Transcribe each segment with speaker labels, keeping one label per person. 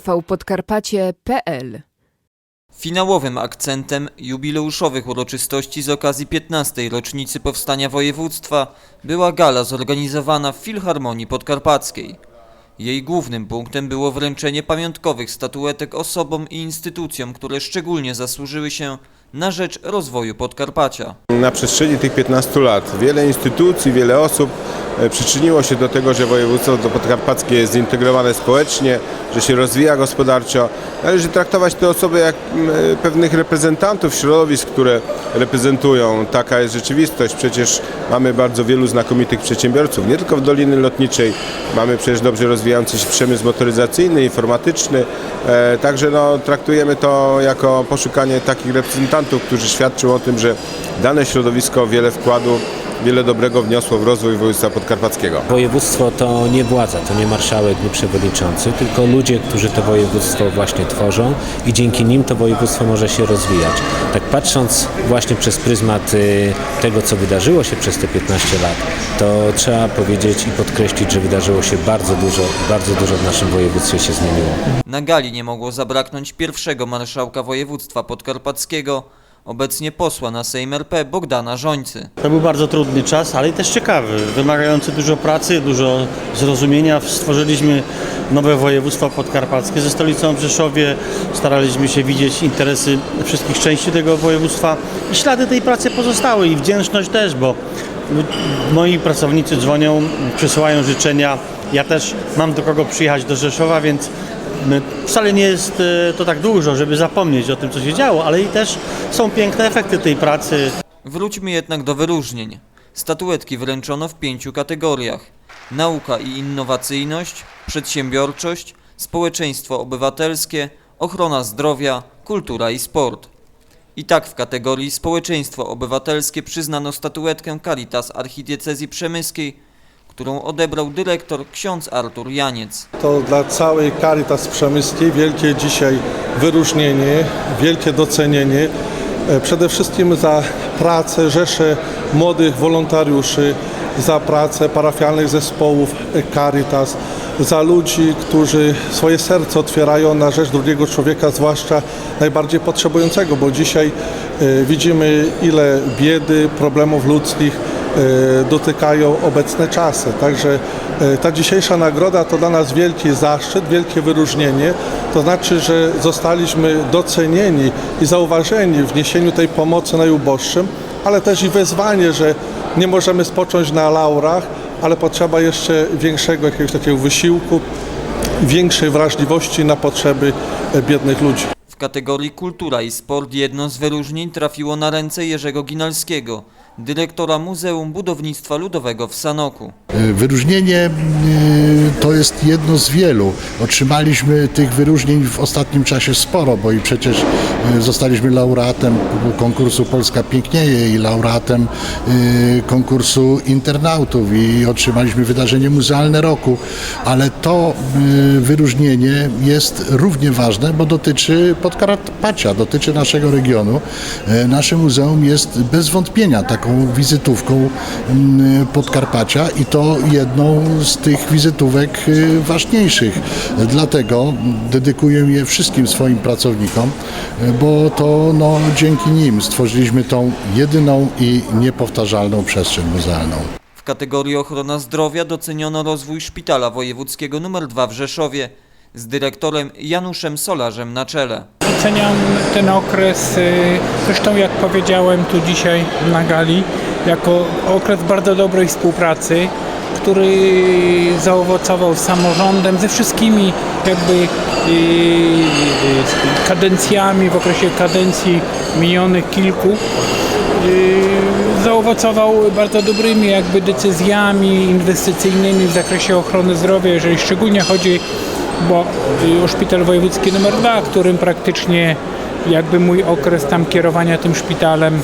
Speaker 1: tvpodkarpacie.pl
Speaker 2: Finałowym akcentem jubileuszowych uroczystości z okazji 15. rocznicy powstania województwa była gala zorganizowana w Filharmonii Podkarpackiej. Jej głównym punktem było wręczenie pamiątkowych statuetek osobom i instytucjom, które szczególnie zasłużyły się na rzecz rozwoju Podkarpacia.
Speaker 3: Na przestrzeni tych 15 lat wiele instytucji, wiele osób przyczyniło się do tego, że województwo podkarpackie jest zintegrowane społecznie, że się rozwija gospodarczo. Należy traktować te osoby jak m, e, pewnych reprezentantów środowisk, które reprezentują. Taka jest rzeczywistość. Przecież mamy bardzo wielu znakomitych przedsiębiorców, nie tylko w Doliny Lotniczej. Mamy przecież dobrze rozwijający się przemysł motoryzacyjny, informatyczny. E, Także no, traktujemy to jako poszukanie takich reprezentantów, którzy świadczą o tym, że dane środowisko wiele wkładu, wiele dobrego wniosło w rozwój województwa podkarpackiego.
Speaker 4: Województwo to nie władza, to nie marszałek, nie przewodniczący, tylko ludzie, którzy to województwo właśnie tworzą i dzięki nim to województwo może się rozwijać. Tak patrząc właśnie przez pryzmat y, tego, co wydarzyło się przez te 15 lat, to trzeba powiedzieć i podkreślić, że wydarzyło się bardzo dużo bardzo dużo w naszym województwie się zmieniło.
Speaker 2: Na gali nie mogło zabraknąć pierwszego marszałka województwa podkarpackiego, obecnie posła na Sejm RP Bogdana Żońcy.
Speaker 5: To był bardzo trudny czas, ale i też ciekawy, wymagający dużo pracy, dużo zrozumienia. Stworzyliśmy nowe województwo podkarpackie ze stolicą w Rzeszowie. Staraliśmy się widzieć interesy wszystkich części tego województwa i ślady tej pracy pozostały i wdzięczność też, bo moi pracownicy dzwonią, przysyłają życzenia. Ja też mam do kogo przyjechać do Rzeszowa, więc wcale nie jest e, to tak dużo, żeby zapomnieć o tym, co się działo, ale i też są piękne efekty tej pracy.
Speaker 2: Wróćmy jednak do wyróżnień. Statuetki wręczono w pięciu kategoriach: nauka i innowacyjność, przedsiębiorczość, społeczeństwo obywatelskie, ochrona zdrowia, kultura i sport. I tak w kategorii społeczeństwo obywatelskie przyznano statuetkę Caritas Archidiecezji Przemyskiej, którą odebrał dyrektor ksiądz Artur Janiec.
Speaker 6: To dla całej Caritas Przemyskiej wielkie dzisiaj wyróżnienie, wielkie docenienie. E, Przede wszystkim za pracę rzesze młodych wolontariuszy, za pracę parafialnych zespołów Caritas, za ludzi, którzy swoje serce otwierają na rzecz drugiego człowieka, zwłaszcza najbardziej potrzebującego, bo dzisiaj e, widzimy ile biedy, problemów ludzkich dotykają obecne czasy. Także e, ta dzisiejsza nagroda to dla nas wielki zaszczyt, wielkie wyróżnienie. To znaczy, że zostaliśmy docenieni i zauważeni w niesieniu tej pomocy najuboższym, ale też i wezwanie, że nie możemy spocząć na laurach, ale potrzeba jeszcze większego jakiegoś takiego wysiłku, większej wrażliwości na potrzeby e, biednych ludzi.
Speaker 2: W kategorii kultura i sport jedno z wyróżnień trafiło na ręce Jerzego Ginalskiego, dyrektora Muzeum Budownictwa Ludowego w Sanoku.
Speaker 7: Wyróżnienie y, to jest jedno z wielu. Otrzymaliśmy tych wyróżnień w ostatnim czasie sporo, bo i przecież y, zostaliśmy laureatem konkursu Polska Pięknieje i laureatem konkursu internautów i otrzymaliśmy wydarzenie muzealne roku, ale to wyróżnienie jest równie ważne, bo dotyczy Podkarpacia, dotyczy naszego regionu. Nasze muzeum jest bez wątpienia taką wizytówką mm, Podkarpacia i to jedną z tych wizytówek y, ważniejszych. Dlatego dedykuję je wszystkim swoim pracownikom, y, bo to no, dzięki nim stworzyliśmy tą jedyną i niepowtarzalną przestrzeń muzealną.
Speaker 2: W kategorii ochrona zdrowia doceniono rozwój szpitala wojewódzkiego nr 2 w Rzeszowie z dyrektorem Januszem Solarzem na czele.
Speaker 8: Oceniam ten okres, y, zresztą jak powiedziałem tu dzisiaj na gali, jako okres bardzo dobrej współpracy, który zaowocował samorządem, ze wszystkimi jakby y, y, kadencjami, w okresie kadencji minionych kilku. Zaowocował bardzo dobrymi jakby decyzjami inwestycyjnymi w zakresie ochrony zdrowia, jeżeli szczególnie chodzi bo szpital wojewódzki nr 2, którym praktycznie jakby mój okres tam kierowania tym szpitalem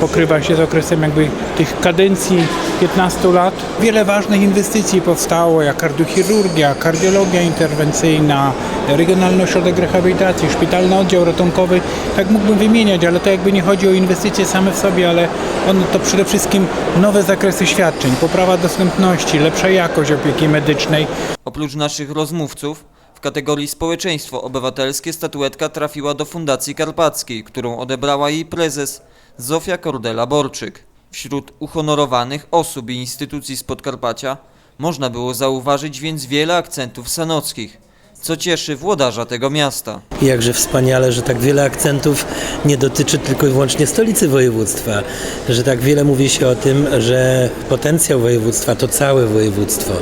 Speaker 8: pokrywa się z okresem jakby tych kadencji 15 lat. Wiele ważnych inwestycji powstało, jak kardiochirurgia, kardiologia interwencyjna, Regionalny Ośrodek Rehabilitacji, Szpitalny Oddział Ratunkowy. Tak mógłbym wymieniać, ale to jakby nie chodzi o inwestycje same w sobie, ale one to przede wszystkim nowe zakresy świadczeń, poprawa dostępności, lepsza jakość opieki medycznej.
Speaker 2: Oprócz naszych rozmówców, W kategorii społeczeństwo obywatelskie statuetka trafiła do Fundacji Karpackiej, którą odebrała jej prezes Zofia Kordela-Borczyk. Wśród uhonorowanych osób i instytucji z Podkarpacia można było zauważyć więc wiele akcentów sanockich, co cieszy włodarza tego miasta.
Speaker 1: Jakże wspaniale, że tak wiele akcentów nie dotyczy tylko i wyłącznie stolicy województwa, że tak wiele mówi się o tym, że potencjał województwa to całe województwo,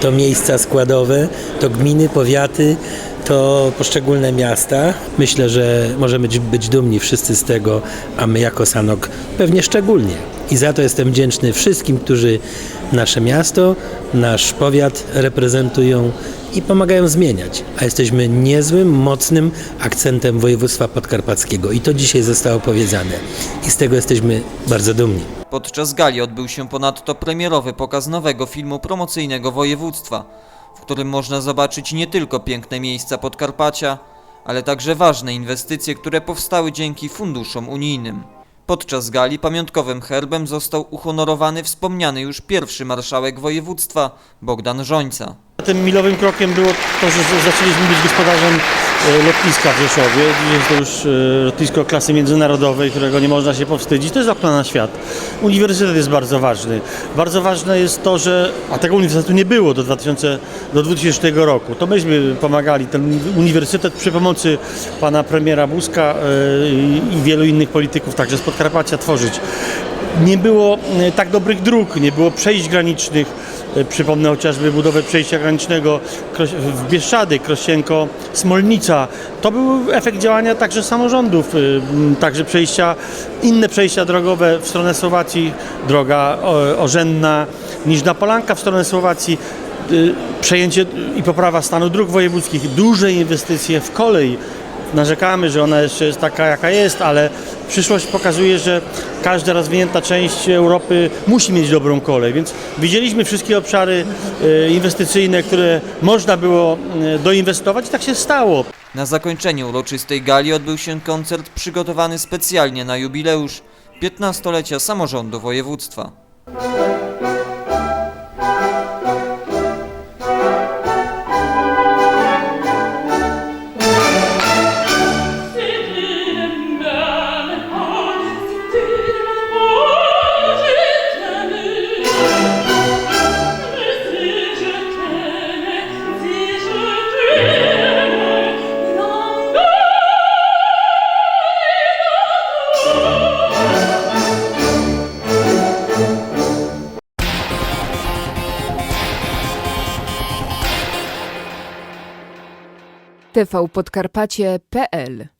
Speaker 1: to miejsca składowe, to gminy, powiaty, to poszczególne miasta. Myślę, że możemy być dumni wszyscy z tego, a my jako Sanok pewnie szczególnie. I za to jestem wdzięczny wszystkim, którzy nasze miasto, nasz powiat reprezentują i pomagają zmieniać. A jesteśmy niezłym, mocnym akcentem województwa podkarpackiego. I to dzisiaj zostało powiedziane. I z tego jesteśmy bardzo dumni.
Speaker 2: Podczas gali odbył się ponadto premierowy pokaz nowego filmu promocyjnego województwa, w którym można zobaczyć nie tylko piękne miejsca Podkarpacia, ale także ważne inwestycje, które powstały dzięki funduszom unijnym. Podczas gali pamiątkowym herbem został uhonorowany wspomniany już pierwszy marszałek województwa Bogdan Żońca.
Speaker 5: Tym milowym krokiem było to, że zaczęliśmy być gospodarzem e, lotniska w Rzeszowie. Jest to już e, lotnisko klasy międzynarodowej, którego nie można się powstydzić. To jest okno na świat. Uniwersytet jest bardzo ważny. Bardzo ważne jest to, że, a tego uniwersytetu nie było do, 2000, do 2000 roku. To myśmy pomagali ten uniwersytet przy pomocy pana premiera Buzka e, i wielu innych polityków, także z Podkarpacia tworzyć. Nie było tak dobrych dróg, nie było przejść granicznych. E, Przypomnę chociażby budowę przejścia granicznego w Bieszczady, Krościenko, Smolnica. To był efekt działania także samorządów, m, także przejścia, inne przejścia drogowe w stronę Słowacji, droga orzędna, Niżna Polanka w stronę Słowacji, y, przejęcie i poprawa stanu dróg wojewódzkich, duże inwestycje w kolej. Narzekamy, że ona jeszcze jest taka, jaka jest, ale przyszłość pokazuje, że każda rozwinięta część Europy musi mieć dobrą kolej, więc widzieliśmy wszystkie obszary e, inwestycyjne, które można było e, doinwestować i tak się stało.
Speaker 2: Na zakończenie uroczystej gali odbył się koncert przygotowany specjalnie na jubileusz 15-lecia samorządu województwa.
Speaker 9: tvpodkarpacie.pl